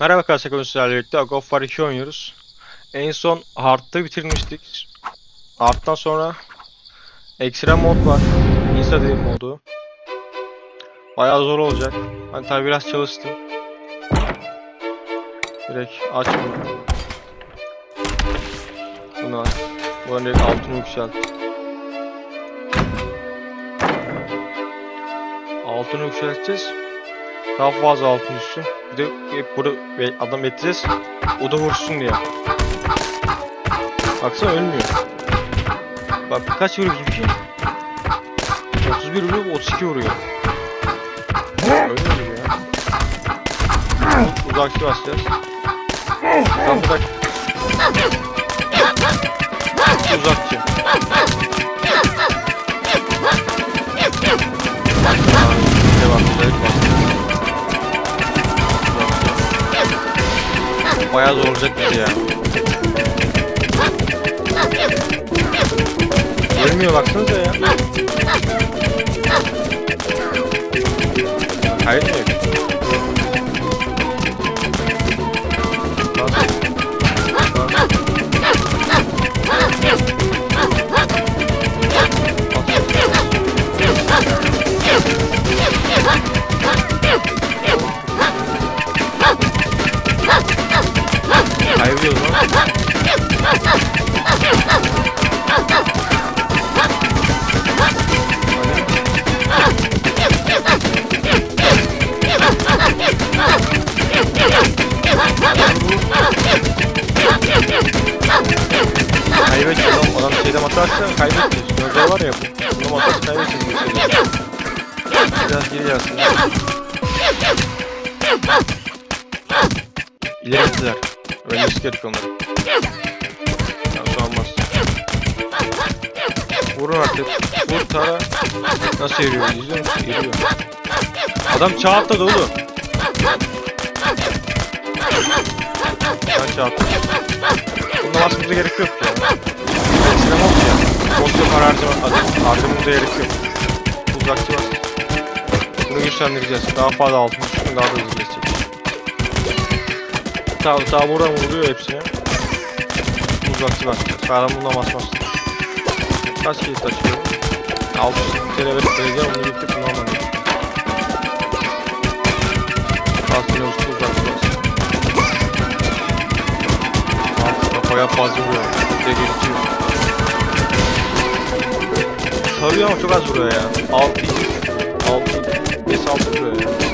Merhaba bugün sizlerle birlikte God of War 2 oynuyoruz. En son Hard'da bitirmiştik. Hard'dan sonra Extreme mod var. Insta Dream modu. Bayağı zor olacak. Ben tabi biraz çalıştım. Direkt aç bunu. Bunu aç. Buradan direkt altını yükselt. Altını yükselteceğiz. Daha fazla altın üstü. Bir de hep burada adam bekleyeceğiz. O da vursun diye. Baksana ölmüyor. Bak kaç vuruyor bizimki? 31 vuruyor, 32 vuruyor. Ölmüyor ya. Uzakçı basacağız. Tam uzak. Uzakçı. Bayağı zor olacak bizi ya. Ölmüyor baksanıza ya. Kaybedeceğiz oğlum. Adam şeyde atarsa kaybedeceğiz. Gözler var ya bu. Bunu atarsa kaybedeceğiz. Biraz geri gelsin. İleri gittiler. Ölmesi gerek onların. Yanlış olmaz. Vurun artık. Vur tara. Nasıl yeriyor? İzliyor musun? Yeriyor. Adam çağ atladı oğlum. Ben çağ atladım. Bunda basmamıza gerek yok ya. Eskiden oldu ya. Bosya para harcama, harcamamıza gerek yok. Uzakçı bas. Bunu güçlendireceğiz. Daha fazla altın daha da hızlı geçecek. Tamam tamam buradan vuruyor hepsine. Uzakçı bas. Sağlam bundan basmaz. Kaç kilit açıyor? 6 kere verip vereceğim onu almam gerekiyor. Bastığında usta uzakçı bas. Altı bayağı fazla vuruyor. Bir de geçiyor. Tarıyor ama çok az vuruyor ya. 6 6 5 6 vuruyor ya.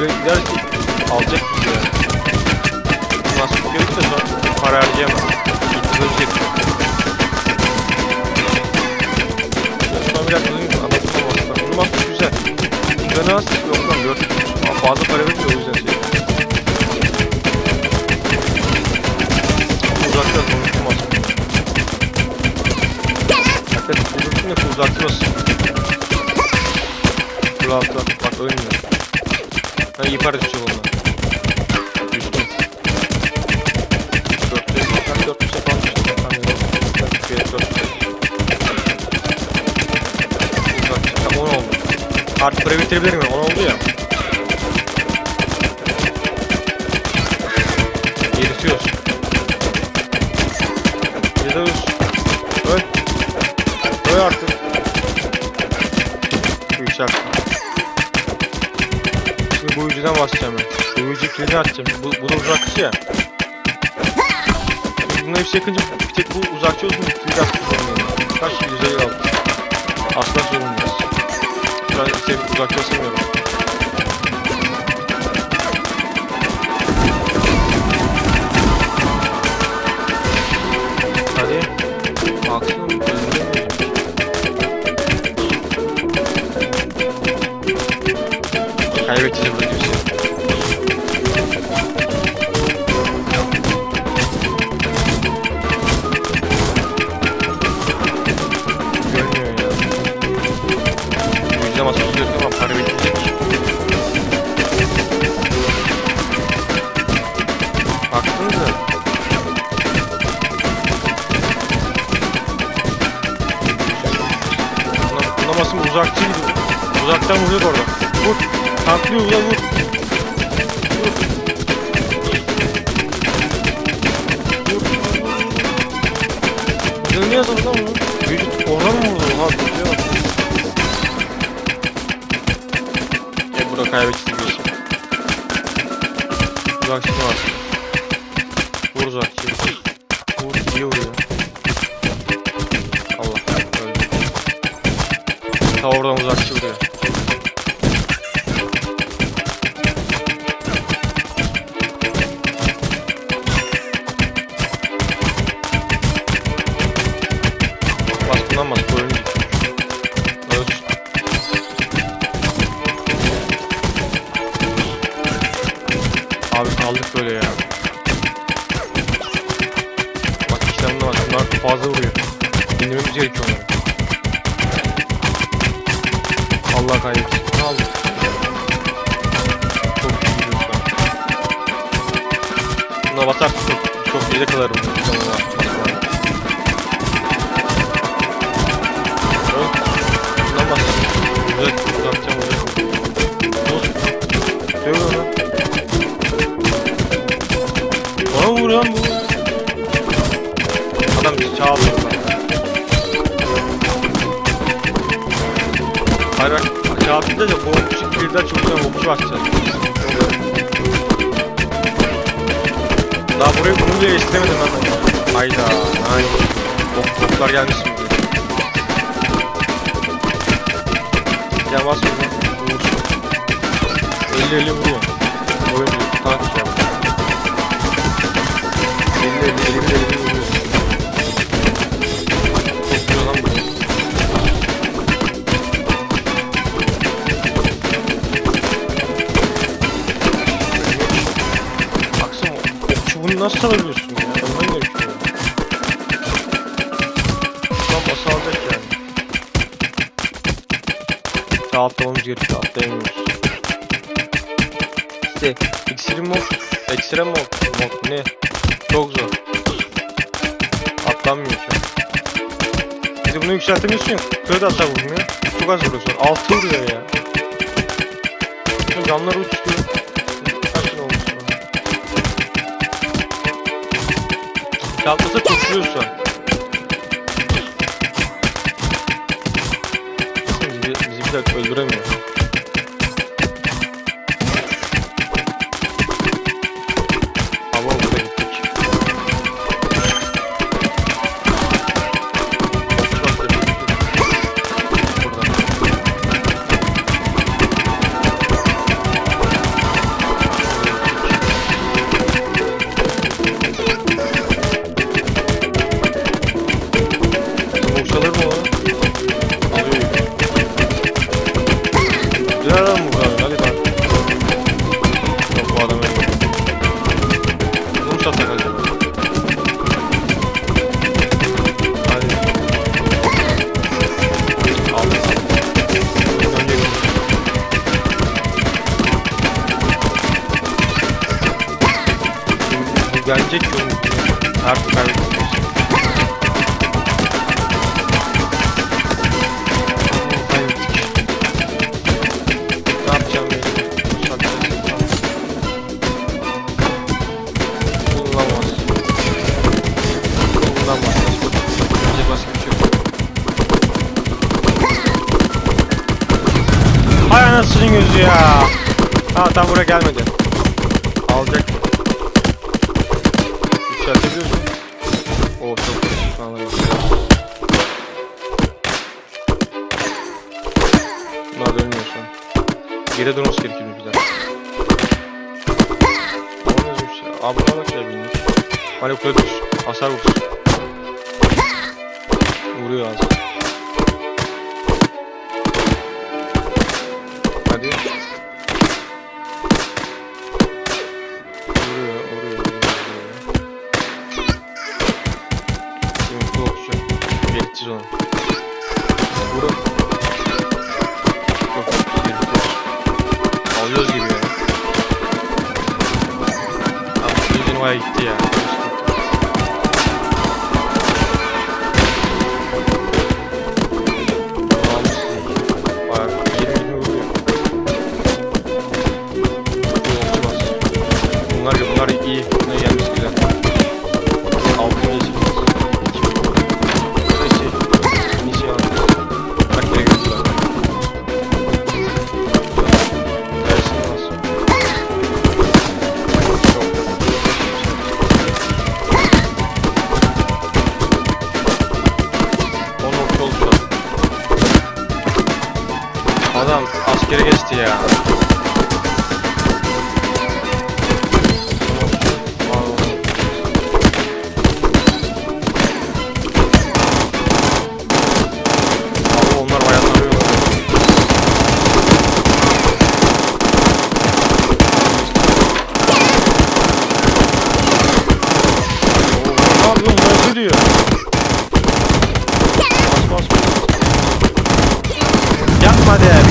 Ki böyle giderse alacak bizi yani. Nasıl görürse sonra para harcayamaz. Gitti ölecek. Sonra biraz bunu anlatırsam aslında. Bunu basmış güzel. Az yok lan 4. Ama fazla para Ha para düşüyor bundan. Düştüm. 400. Bak 400 falan düştüm. Hani 400. 400. Uzak. Tam 10 oldu. Artık burayı bitirebilir miyim? 10 oldu ya. Eritiyoruz. Eritiyoruz. Öl. Öl artık. Bu iş hakkı. Ucudan basacağım ben. Bu ucu kilini açacağım. Bu, bu da uzakçı ya. Bununla hepsi yakınca bir tek bu uzakçı olsun. Atmak zorundayım. Kaç yüzey aldı. Asla sorunlayız. Ben seni uzakta sanıyorum. Ta oradan uzakçı vuruyor. Bas bundan bas bu oyunu Ölsün. Abi kaldık böyle ya. Bak işlemde bak bunlar fazla vuruyor. İndirmemiz gerekiyor onları. Allah kaybetsin. Ne aldık? Çok iyi gidiyoruz şu an. Buna batarsak çok, çok geride kalırım. Birden çok güzel okçu açacağız. Daha burayı bunu bile istemedim ben. Hayda. Ay. Ok, oklar gelmiş şimdi. Gel bas bunu. Vur. 50 50 vuruyor. Oyun bir tank ya. 50 50 50 50 nasıl alabiliyorsun ya? Ölmen gerekiyor. Tam basa alacak yani. Sağ atlamamız gerekiyor. Atlayamıyoruz. İşte iksirin mod, ekstrem mod, mod ne? Çok zor. Atlanmıyor an. Bir de bunu yükseltemiyorsun ya. Kıra da hasar vurmuyor. Çok az vuruyorsun. Altı vuruyor ya. Şu Camlar uçtu. Çantası tutuyorsun. Bizi, bizi bir dakika öldüremiyor. Alır mı o? Alıyor. Güzel adam bu kadar. Hadi lan. Yok bu adam öyle. Bunu mu satsak acaba? Bu gelecek yolun. Artık kaybetmiş. Anasının gözü ya. Ha tam buraya gelmedi. Alacak. Yükseltebiliyorsun. Oo çok iyi. Şu an öyle. Bunlar dönmüyor şu an. Geri dönmesi gerekiyor. Ama ne şey. Abi buna bak ya bilmiş. Manipülatör. Hasar vursun. Vuruyor az. onu. Vurun. Yok. Alıyoruz gibi ya. Abi Susan O'ya gitti ya. Bunlar iyi. adam askeri geçti ya. diyor. Bas bas. Yapma de.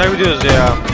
Şaka gidiyoruz ya.